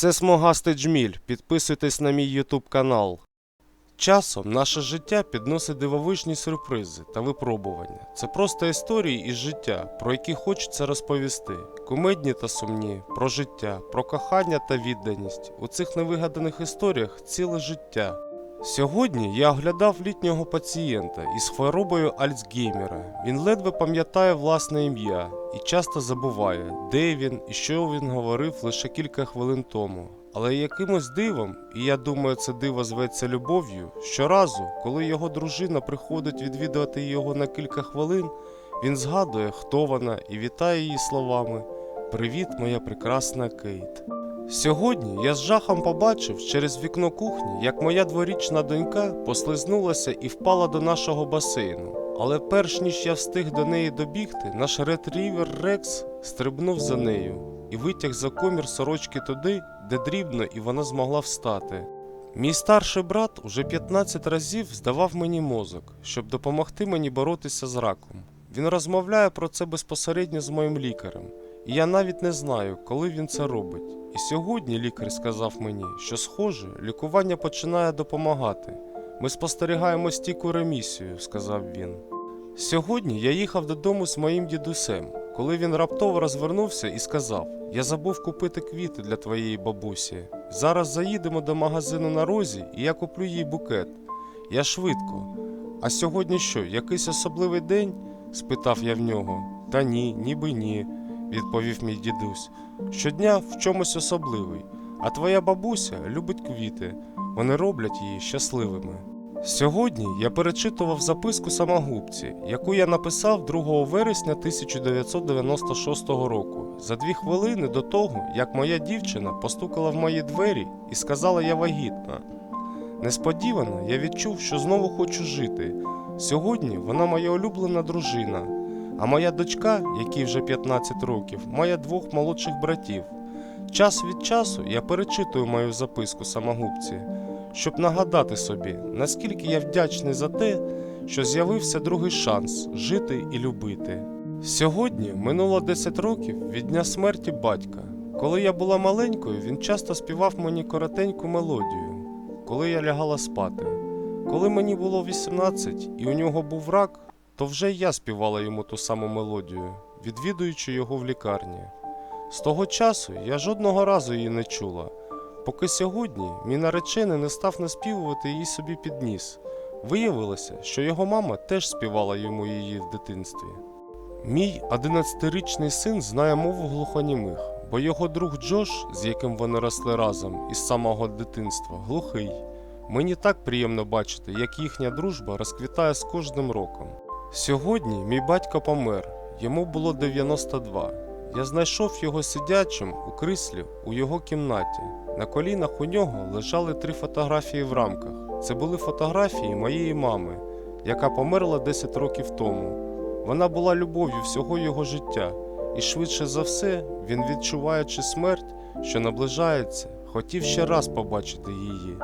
Це смугастий джміль. Підписуйтесь на мій ютуб канал. Часом наше життя підносить дивовижні сюрпризи та випробування. Це просто історії із життя, про які хочеться розповісти. Кумедні та сумні, про життя, про кохання та відданість. У цих невигаданих історіях ціле життя. Сьогодні я оглядав літнього пацієнта із хворобою Альцгеймера. Він ледве пам'ятає власне ім'я і часто забуває, де він і що він говорив лише кілька хвилин тому. Але якимось дивом, і я думаю, це диво зветься любов'ю, щоразу, коли його дружина приходить відвідувати його на кілька хвилин, він згадує, хто вона, і вітає її словами Привіт, моя прекрасна Кейт. Сьогодні я з жахом побачив через вікно кухні, як моя дворічна донька послизнулася і впала до нашого басейну. Але перш ніж я встиг до неї добігти, наш ретрівер Рекс стрибнув за нею і витяг за комір сорочки туди, де дрібно і вона змогла встати. Мій старший брат уже 15 разів здавав мені мозок, щоб допомогти мені боротися з раком. Він розмовляє про це безпосередньо з моїм лікарем, і я навіть не знаю, коли він це робить. І сьогодні лікар сказав мені, що, схоже, лікування починає допомагати. Ми спостерігаємо стійку ремісію, сказав він. Сьогодні я їхав додому з моїм дідусем, коли він раптово розвернувся і сказав: Я забув купити квіти для твоєї бабусі. Зараз заїдемо до магазину на розі, і я куплю їй букет. Я швидко. А сьогодні що, якийсь особливий день? спитав я в нього. Та ні, ніби ні, відповів мій дідусь. Щодня в чомусь особливий, а твоя бабуся любить квіти, вони роблять її щасливими. Сьогодні я перечитував записку самогубці, яку я написав 2 вересня 1996 року, за дві хвилини до того, як моя дівчина постукала в мої двері і сказала я вагітна. Несподівано я відчув, що знову хочу жити. Сьогодні вона моя улюблена дружина, а моя дочка, якій вже 15 років, має двох молодших братів. Час від часу я перечитую мою записку самогубці, щоб нагадати собі, наскільки я вдячний за те, що з'явився другий шанс жити і любити. Сьогодні минуло 10 років від дня смерті батька. Коли я була маленькою, він часто співав мені коротеньку мелодію, коли я лягала спати. Коли мені було 18 і у нього був рак, то вже я співала йому ту саму мелодію, відвідуючи його в лікарні. З того часу я жодного разу її не чула, поки сьогодні мій наречений не став наспівувати її собі під ніс. Виявилося, що його мама теж співала йому її в дитинстві. Мій 11-річний син знає мову глухонімих, бо його друг Джош, з яким вони росли разом із самого дитинства, глухий. Мені так приємно бачити, як їхня дружба розквітає з кожним роком. Сьогодні мій батько помер, йому було 92. Я знайшов його сидячим у кріслі у його кімнаті. На колінах у нього лежали три фотографії в рамках. Це були фотографії моєї мами, яка померла 10 років тому. Вона була любов'ю всього його життя, і швидше за все, він, відчуваючи смерть, що наближається, хотів ще раз побачити її.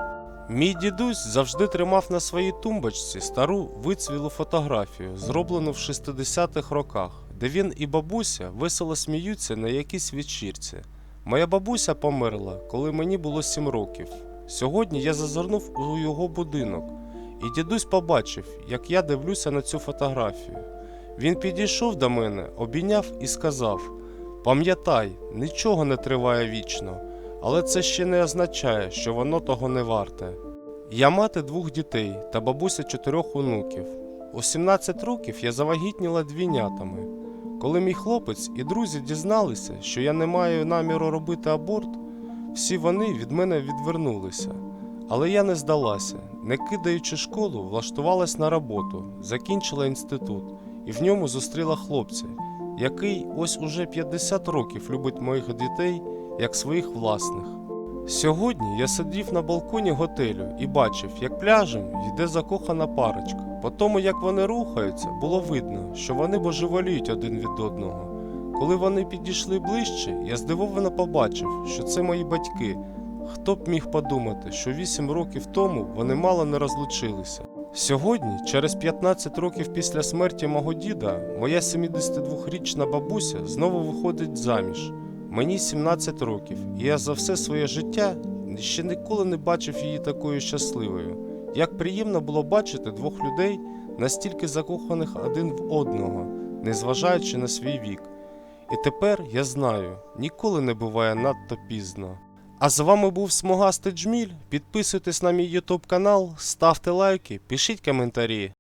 Мій дідусь завжди тримав на своїй тумбочці стару вицвілу фотографію, зроблену в 60-х роках, де він і бабуся весело сміються на якійсь вечірці. Моя бабуся померла, коли мені було 7 років. Сьогодні я зазирнув у його будинок, і дідусь побачив, як я дивлюся на цю фотографію. Він підійшов до мене, обійняв і сказав: Пам'ятай, нічого не триває вічно, але це ще не означає, що воно того не варте. Я мати двох дітей та бабуся чотирьох онуків. У 17 років я завагітніла двійнятами. Коли мій хлопець і друзі дізналися, що я не маю наміру робити аборт, всі вони від мене відвернулися. Але я не здалася, не кидаючи школу, влаштувалась на роботу, закінчила інститут і в ньому зустріла хлопця, який ось уже 50 років любить моїх дітей як своїх власних. Сьогодні я сидів на балконі готелю і бачив, як пляжем йде закохана парочка. По тому, як вони рухаються, було видно, що вони божеволіють один від одного. Коли вони підійшли ближче, я здивовано побачив, що це мої батьки. Хто б міг подумати, що 8 років тому вони мало не розлучилися. Сьогодні, через 15 років після смерті мого діда, моя 72-річна бабуся знову виходить заміж. Мені 17 років, і я за все своє життя ще ніколи не бачив її такою щасливою. Як приємно було бачити двох людей, настільки закоханих один в одного, незважаючи на свій вік. І тепер я знаю, ніколи не буває надто пізно. А з вами був Смугастий Джміль. Підписуйтесь на мій YouTube канал, ставте лайки, пишіть коментарі.